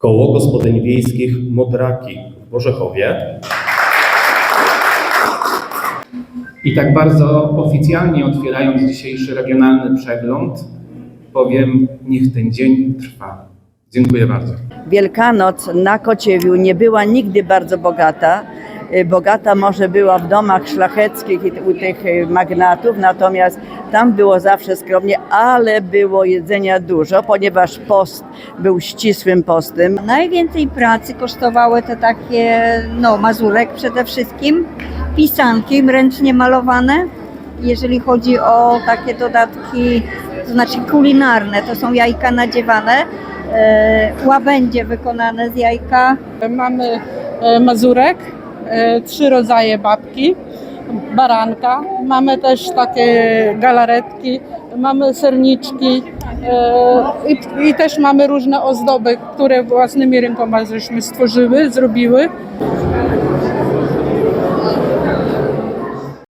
Koło Gospodyń Wiejskich Modraki w Borzechowie. I tak bardzo oficjalnie otwierając dzisiejszy regionalny przegląd, powiem, niech ten dzień trwa. Dziękuję bardzo. Wielkanoc na Kociewiu nie była nigdy bardzo bogata. Y, Bogata może była w domach szlacheckich i u tych y, magnatów, natomiast tam było zawsze skromnie, ale było jedzenia dużo, ponieważ post był ścisłym postem. Najwięcej pracy kosztowały te takie, no mazurek przede wszystkim, pisanki ręcznie malowane. Jeżeli chodzi o takie dodatki, to znaczy kulinarne, to są jajka nadziewane, e, łabędzie wykonane z jajka, Mamy e, mazurek, trzy rodzaje babki, baranka, mamy też takie galaretki, mamy serniczki. E, i, i też mamy różne ozdoby, które własnymi rękoma żeśmy stworzyły, zrobiły.